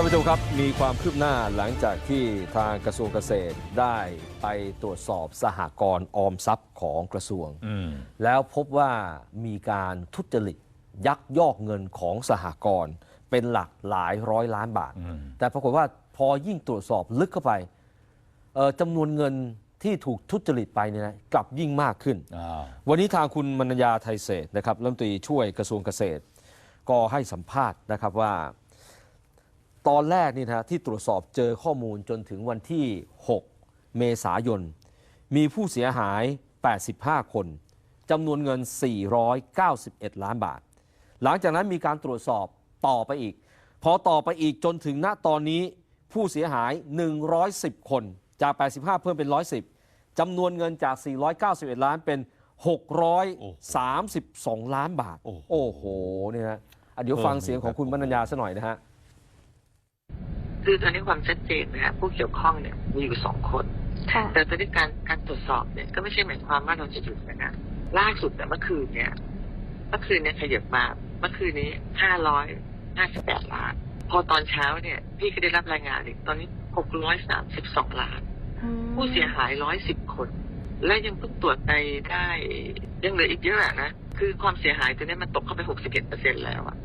านผู้ชมครับมีความคืบหน้าหลังจากที่ทางกระทรวงเกษตรได้ไปตรวจสอบสหกรณ์ออมทรัพย์ของกระทรวงอืมแล้วพบว่ามีการทุจริตยักยอกเงินของสหกรณ์เป็นหลักหลายร้อยล้านบาทอืมแต่ปรากฏว่าพอยิ่งตรวจสอบลึกเข้าไปเอ่อจำนวนเงินที่ถูกทุจริตไปเนี่ยนะกลับยิ่งมากขึ้นอ่าวันนี้ทางคุณมนัญญาไทยเศรษฐ์นะครับรัฐมนตรีช่วยกระทรวงเกษตร ก็ให้สัมภาษณ์นะครับว่า ตอนแรกนี่นะที่ตรวจสอบเจอข้อมูลจนถึงวันที่ 6 เมษายน มีผู้เสียหาย 85 คนจำนวนเงิน 491 ล้านบาท หลังจากนั้นมีการตรวจสอบต่อไปอีก พอต่อไปอีกจนถึงณตอนนี้ผู้เสียหาย 110 คน จาก 85 เพิ่มเป็น 110จำนวนเงินจาก 491 ล้านเป็น 632 ล้านบาท โอ้โหโอ้โหเนี่ยนะอะเดี๋ยวฟังเสียงของคุณมนัญญาซะหน่อยนะฮะ คือตอนนี้ความชัดเจนนะฮะผู้เกี่ยวข้องเนี่ยมีอยู่สองคนค่ะแต่ตอนนี้การการตรวจสอบเนี่ยก็ไม่ใช่หมายความว่าเราจะหยุดนะนะล่าสุดแต่ยเมื่อคืนเนี่ยเมื่อคืนเนี่ยขยับมาเมื่อคืนนี้ห้าร้อยห้าสิบแปดล้าน พอตอนเช้าเนี่ย พี่ก็ได้รับรายงานอีกตอนนี้หกร้อยสามสิบสองล้าน ผู้เสียหายร้อยสิบคน และยังเพิ่งตรวจไปได้ยังเหลืออีกเยอะอะนะ คือความเสียหายตัวนี้มันตกเข้าไปหกสิบเอ็ดเปอร์เซ็นแล้วอะ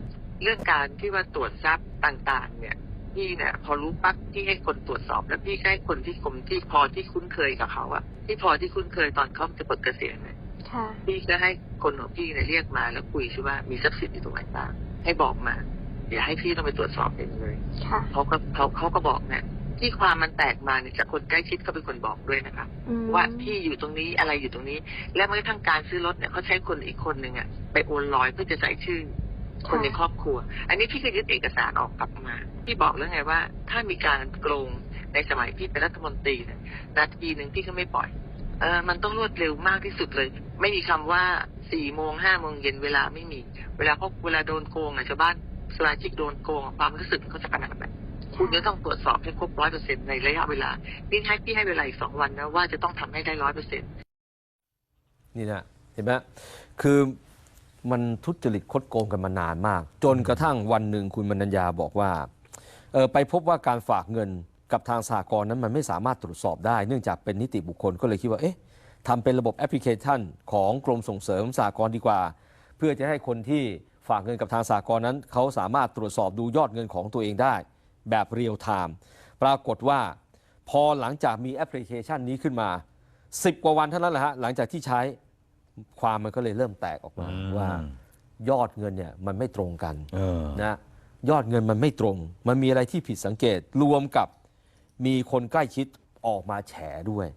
เรื่องการที่ว่าตรวจทรัพย์ต่าง ๆ เนี่ย พี่เนี่ย พอรู้ปั๊บพี่ให้คนตรวจสอบ แล้วพี่ก็ให้คนที่กรมที่พอที่คุ้นเคยกับเขาอะที่พอที่คุ้นเคยตอนเขาจะปลดเกษียณเนี่ยค่ะพี่ก็ให้คนของพี่เนี่ยเรียกมาแล้วคุยซิว่ามีทรัพย์สินอยู่ตรงไหนบ้างให้บอกมาอย่าให้พี่ต้องไปตรวจสอบเองเลยค่ะเขาก็เขาเขาก็บอกเนี่ยที่ความมันแตกมาเนี่ยจากคนใกล้ชิดเขาเป็นคนบอกด้วยนะคะอืมว่าที่อยู่ตรงนี้อะไรอยู่ตรงนี้ และแม้กระทั่งการซื้อรถเนี่ยเขาใช้คนอีกคนหนึ่งอะไปโอนลอยเพื่อจะใส่ชื่อ คนในครอบครัว อันนี้พี่ก็ยึดเอกสารออกกลับมา พี่บอกแล้วไงว่า ถ้ามีการโกงในสมัยพี่เป็นรัฐมนตรีเนี่ยนาทีหนึ่งพี่ก็ไม่ปล่อยเออมันต้องรวดเร็วมากที่สุดเลย ไม่มีคำว่าสี่โมงห้าโมงเย็นเวลาไม่มี เวลาเขาเวลาโดนโกงอะชาวบ้านสมาชิกโดนโกงความรู้สึกเขาจะขนาดไหนคุณจะต้องตรวจสอบให้ครบร้อยเปอร์เซ็นในระยะเวลาพี่ให้พี่ให้เวลาอีกสองวันนะว่าจะต้องทำให้ได้ร้อยเปอร์เซ็นนี่นะเห็นไหมคือ มันทุจริตคดโกงกันมานานมาก จนกระทั่งวันหนึ่งคุณมนัญญาบอกว่าไปพบว่าการฝากเงินกับทางสากลนั้นมันไม่สามารถตรวจสอบได้ เนื่องจากเป็นนิติบุคคลก็เลยคิดว่าเอ๊ะทำเป็นระบบแอปพลิเคชัน ของกรมส่งเสริมสากลดีกว่า เพื่อจะให้คนที่ฝากเงินกับทางสากลนั้น เขาสามารถตรวจสอบดูยอดเงินของตัวเองได้ แบบเรียลไทม์ปรากฏว่า พอหลังจากมีแอปพลิเคชันนี้ขึ้นมา 10 กว่าวันเท่านั้นแหละฮะหลังจากที่ใช้ ความมันก็เลยเริ่มแตกออกมาอืมว่า ยอดเงินเนี่ยมันไม่ตรงกันเออนะยอดเงินมันไม่ตรง มันมีอะไรที่ผิดสังเกตรวมกับมีคนใกล้ชิดออกมาแฉด้วย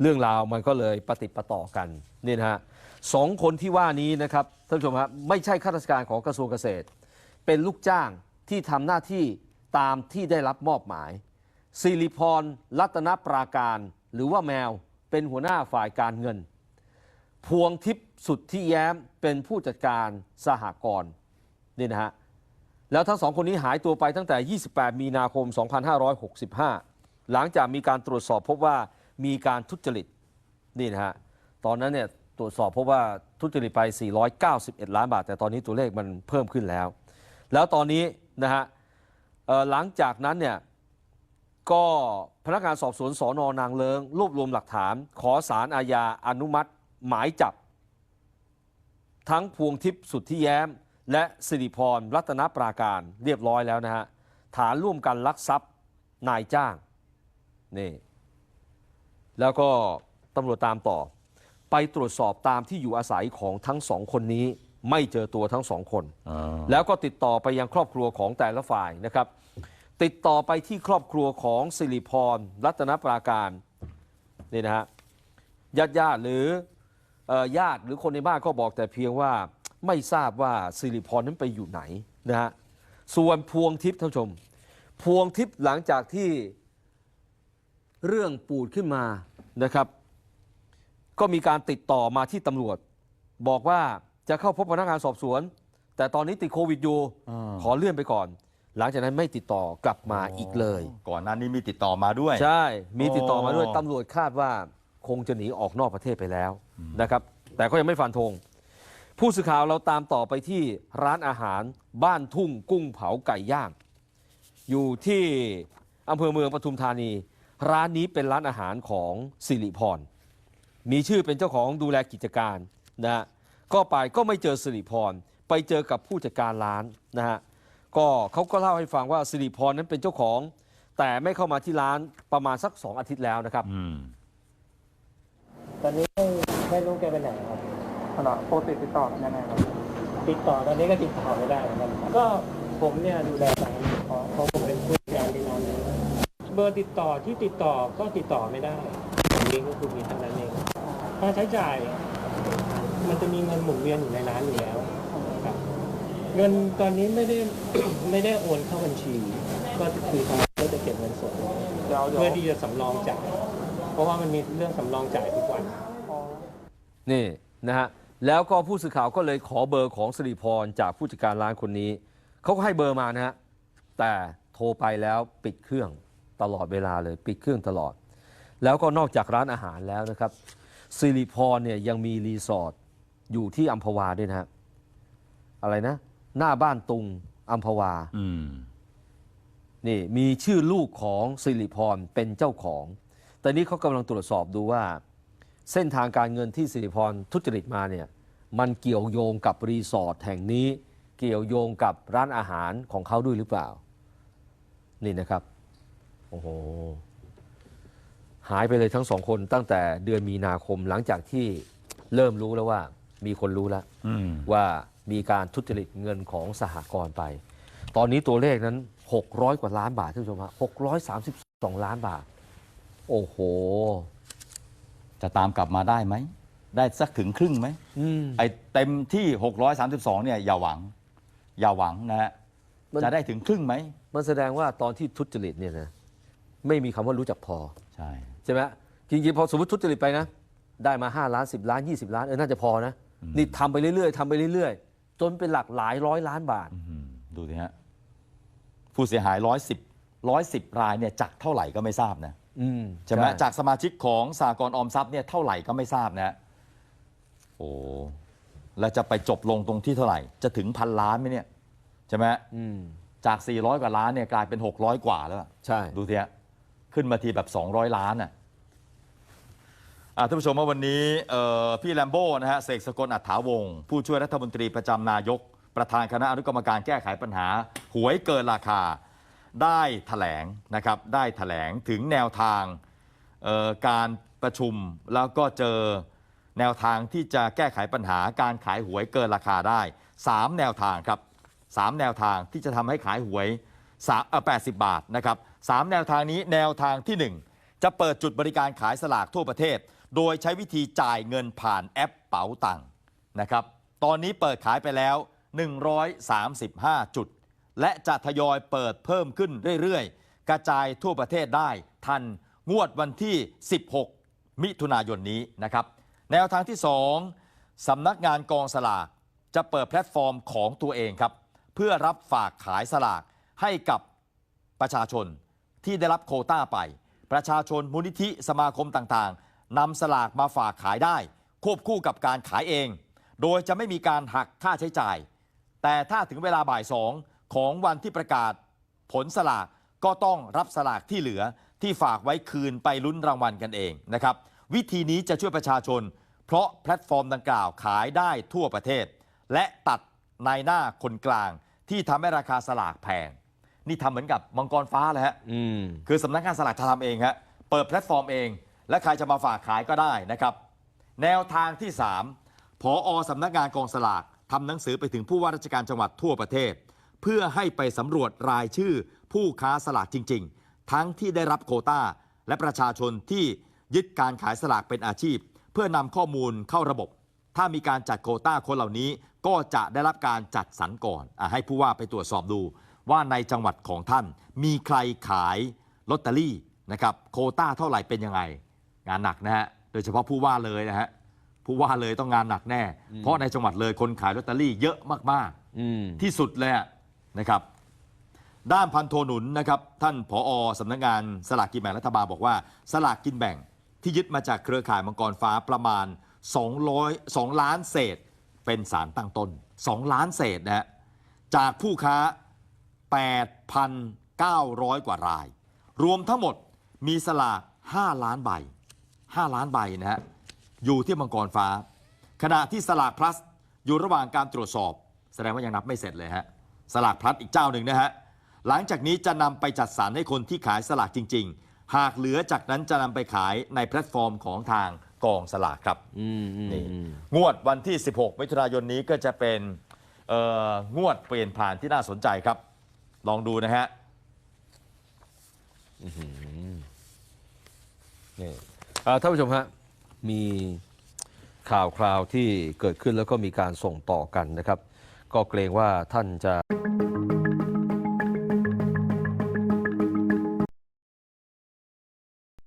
เรื่องราวมันก็เลยปฏิดประต่อกันนี่นะฮะสองคนที่ว่านี้นะครับท่านผู้ชมครับไม่ใช่ข้าราชการของกระทรวงเกษตร เป็นลูกจ้างที่ทำหน้าที่ตามที่ได้รับมอบหมายสิริพรรัตนปราการ หรือว่าแมวเป็นหัวหน้าฝ่ายการเงิน พวงทิพย์สุดที่แย้มเป็นผู้จัดการสหกรณ์นี่นะฮะแล้วทั้งสองคนนี้หายตัวไปตั้งแต่ 28 มีนาคม 2565 หลังจากมีการตรวจสอบพบว่ามีการทุจริตนี่นะฮะตอนนั้นเนี่ยตรวจสอบพบว่าทุจริตไป 491 ล้านบาท แต่ตอนนี้ตัวเลขมันเพิ่มขึ้นแล้ว แล้วตอนนี้นะฮะหลังจากนั้นเนี่ยก็พนักงานสอบสวนสอนอนางเลิงรวบรวมหลักฐาน ขอสารอาญาอนุมัติ หมายจับ ทั้งพวงทิพย์สุทธิแย้ม และสิริพรรัตนปราการเรียบร้อยแล้วนะฮะฐานร่วมกันลักทรัพย์นายจ้างนี่แล้วก็ตำรวจตามต่อ ไปตรวจสอบตามที่อยู่อาศัยของทั้งสองคนนี้ไม่เจอตัวทั้งสองคนอ่าแล้วก็ติดต่อไปยังครอบครัวของแต่ละฝ่ายนะครับ ติดต่อไปที่ครอบครัวของสิริพรรัตนปราการนี่นะฮะญาติญาติๆหรือเอ่อ ญาติหรือคนในบ้านก็บอกแต่เพียงว่าไม่ทราบว่าสิริพรนั้นไปอยู่ไหนนะฮะส่วนพวงทิพย์ท่านผู้ชม พวงทิพย์หลังจากที่เรื่องปูดขึ้นมานะครับ ก็มีการติดต่อมาที่ตำรวจ บอกว่าจะเข้าพบพนักงานสอบสวน แต่ตอนนี้ติดโควิดอยู่อ่าขอเลื่อนไปก่อน หลังจากนั้นไม่ติดต่อกลับมาอีกเลย ก่อนหน้านี้มีติดต่อมาด้วย ใช่ มีติดต่อมาด้วยอ๋อตำรวจคาดว่า คงจะหนีออกนอกประเทศไปแล้วนะครับ แต่ก็ยังไม่ฟันธงผู้สื่อข่าวเราตามต่อไปที่ร้านอาหารบ้านทุ่งกุ้งเผาไก่ย่าง อยู่ที่อำเภอเมืองปทุมธานี ร้านนี้เป็นร้านอาหารของสิริพร มีชื่อเป็นเจ้าของดูแลกิจการนะฮะก็ไปก็ไม่เจอสิริพร ไปเจอกับผู้จัดการร้านนะฮะก็เขาก็เล่าให้ฟังว่าสิริพรนั้นเป็นเจ้าของ แต่ไม่เข้ามาที่ร้านประมาณสักสองอาทิตย์แล้วนะครับอืม ตอนนี้ไม่ไม่รู้แกไปไหนครับขณะโปรติดติดต่อกันยังไงครับติดต่อตอนนี้ก็ติดต่อไม่ได้เหมือนกันครับก็ผมเนี่ยดูแลร้านเพราะเพราะผมเป็นผู้จัดการที่ร้านนี้เบอร์ติดต่อที่ติดต่อก็ติดต่อไม่ได้นี่ก็คือมีเท่านั้นเองค่าใช้จ่าย มันจะมีเงินหมุนเวียนอยู่ในร้านอยู่แล้วครับเงินตอนนี้ไม่ได้ ไม่ได้โอนเข้าบัญชี ก็คือทางร้านก็จะเก็บเงินสดเดี๋ยวเดี๋ยว เพื่อที่จะสำรองจ่าย เพราะว่ามันมีเรื่องสำรองจ่ายทุกวันอ๋อนี่นะฮะแล้วก็ผู้สื่อข่าวก็เลยขอเบอร์ของสิริพรจากผู้จัดการร้านคนนี้ เขาก็ให้เบอร์มานะฮะแต่โทรไปแล้วปิดเครื่องตลอดเวลาเลยปิดเครื่องตลอด แล้วก็นอกจากร้านอาหารแล้วนะครับสิริพรเนี่ยยังมีรีสอร์ทอยู่ที่อัมพวาด้วยนะฮะอะไรนะ หน้าบ้านตุงอัมพวา อืม นี่มีชื่อลูกของสิริพรเป็นเจ้าของ แต่นี้เขากำลังตรวจสอบดูว่า เส้นทางการเงินที่สิริพรทุจริตมาเนี่ยมันเกี่ยวโยงกับรีสอร์ทแห่งนี้ เกี่ยวโยงกับร้านอาหารของเขาด้วยหรือเปล่า นี่นะครับ โอ้โห หายไปเลยทั้งสองคนตั้งแต่เดือนมีนาคมหลังจากที่เริ่มรู้แล้วว่า มีคนรู้แล้วอืมว่ามีการทุจริตเงินของสหกรณ์ไป ตอนนี้ตัวเลขนั้น 600 กว่าล้านบาทท่านผู้ชมฮะ632 ล้านบาท โอ้โห จะตามกลับมาได้ไหม ได้สักถึงครึ่งไหมอืม ไอ้เต็มที่ 632 เนี่ยอย่าหวัง อย่าหวังนะฮะมัน จะได้ถึงครึ่งไหมมันแสดงว่าตอนที่ทุจริตเนี่ยนะไม่มีคำว่ารู้จักพอ ใช่ ใช่ไหมจริงๆพอสมมติทุจริตไปนะ ได้มา 5 ล้าน 10 ล้าน 20 ล้านเออน่าจะพอนะ นี่ทำไปเรื่อยๆทำไปเรื่อยๆ จนเป็นหลักหลายร้อยล้านบาท อืมดูสิฮะ ผู้เสียหายร้อยสิบร้อยสิบรายเนี่ยจากเท่าไหร่ก็ไม่ทราบนะ อืมใช่ไหมจากสมาชิกของสากลออมทรัพย์เนี่ยเท่าไหร่ก็ไม่ทราบนะ โอ้แล้วจะไปจบลงตรงที่เท่าไหร่ จะถึงพันล้านไหมเนี่ยใช่ไหมอืมจาก 400 กว่าล้านเนี่ยกลายเป็น 600 กว่าแล้วอะใช่ดูสิฮะขึ้นมาทีแบบ 200 ล้านอะอะท่านผู้ชมว่าวันนี้เอ่อพี่แลมโบ้นะฮะเสกสกลอัฏฐาวงศ์ผู้ช่วยรัฐมนตรีประจำนายก ประธานคณะอนุกรรมการแก้ไขปัญหา หวยเกินราคา ได้ถแถลงนะครับได้ถแถลงถึงแนวทางการประชุมแล้วก็เจอแนวทางที่จะแก้ไขปัญหาการขายหวยเกินราคาได้ 3 แนวทางครับ3แนวทางที่จะทำให้ขายหวย80 บาทนะครับสามแนวทางนี้แนวทางทีหนึ่1 จะเปิดจุดบริการขายสลากทั่วประเทศ โดยใช้วิธีจ่ายเงินผ่านแอปเป๋าตังค์นะครับตอนนี้เปิดขายไปแล้ว 135 จุด และจะทยอยเปิดเพิ่มขึ้นเรื่อยๆ กระจายทั่วประเทศได้ทันงวดวันที่ 16 มิถุนายนนี้นะครับ แนวทางที่ 2สำนักงานกองสลากจะเปิดแพลตฟอร์มของตัวเองครับ เพื่อรับฝากขายสลากให้กับประชาชนที่ได้รับโคต้าไป ประชาชนมูลนิธิสมาคมต่างๆนำสลากมาฝากขายได้ ควบคู่กับการขายเอง โดยจะไม่มีการหักค่าใช้จ่าย แต่ถ้าถึงเวลาบ่ายสอง ของวันที่ประกาศผลสลากก็ต้องรับสลากที่เหลือที่ฝากไว้คืนไปลุ้นรางวัลกันเองนะครับวิธีนี้จะช่วยประชาชน เพราะแพลตฟอร์มดังกล่าวขายได้ทั่วประเทศ และตัดนายหน้าคนกลางที่ทำให้ราคาสลากแพง นี่ทำเหมือนกับมังกรฟ้าเลยฮะคือสำนักงานสลากจะทำเองฮะเปิดแพลตฟอร์มเอง และใครจะมาฝากขายก็ได้นะครับ แนวทางที่3ผอสำนักงานกองสลากทำหนังสือไปถึงผู้ว่าราชการจังหวัดทั่วประเทศ เพื่อให้ไปสำรวจรายชื่อ ผู้ค้าสลากจริง ๆ ทั้งที่ได้รับโควต้า และประชาชนที่ยึดการขายสลากเป็นอาชีพ เพื่อนำข้อมูลเข้าระบบ ถ้ามีการจัดโควต้าคนเหล่านี้ก็จะได้รับการจัดสรรก่อนอะให้ผู้ว่าไปตรวจสอบดู ว่าในจังหวัดของท่านมีใครขายลอตเตอรี่นะครับโควต้าเท่าไหร่เป็นยังไง งานหนักนะฮะโดยเฉพาะผู้ว่าเลยนะฮะผู้ว่าเลยต้องงานหนักแน่ เพราะในจังหวัดเลยคนขายลอตเตอรี่เยอะมากอืมๆที่สุดเลยอะ นะครับ ด้านพันโทหนุนนะครับท่านผอสำนักงานสลากกินแบ่งรัฐบาลบอกว่า สลากกินแบ่งที่ยึดมาจากเครือข่ายมังกรฟ้าประมาณ 200 2 ล้านเศษ เป็นสารตั้งต้น 2 ล้านเศษนะฮะจากผู้ค้า900 กว่าราย รวมทั้งหมดมีสลาก 5 ล้านใบ 5 ล้านใบนะฮะอยู่ที่มังกรฟ้า ขณะที่สลากพลัสอยู่ระหว่างการตรวจสอบ แสดงว่ายังนับไม่เสร็จเลยฮะ สลากพลัสอีกเจ้าหนึ่งนะฮะหลังจากนี้จะนำไปจัดสรรให้คนที่ขายสลากจริง ๆ หากเหลือจากนั้นจะนำไปขายในแพลตฟอร์มของทางกองสลากครับอืมอืมนี่อืมงวดวันที่ 16 มิถุนายนนี้ก็จะเป็นเอ่องวดเปลี่ยนผ่านที่น่าสนใจครับ ลองดูนะฮะ นี่เอ่อท่านผู้ชมฮะมีข่าวคราวที่เกิดขึ้นแล้วก็มีการส่งต่อกันนะครับ ก็เกรงว่าท่านจะ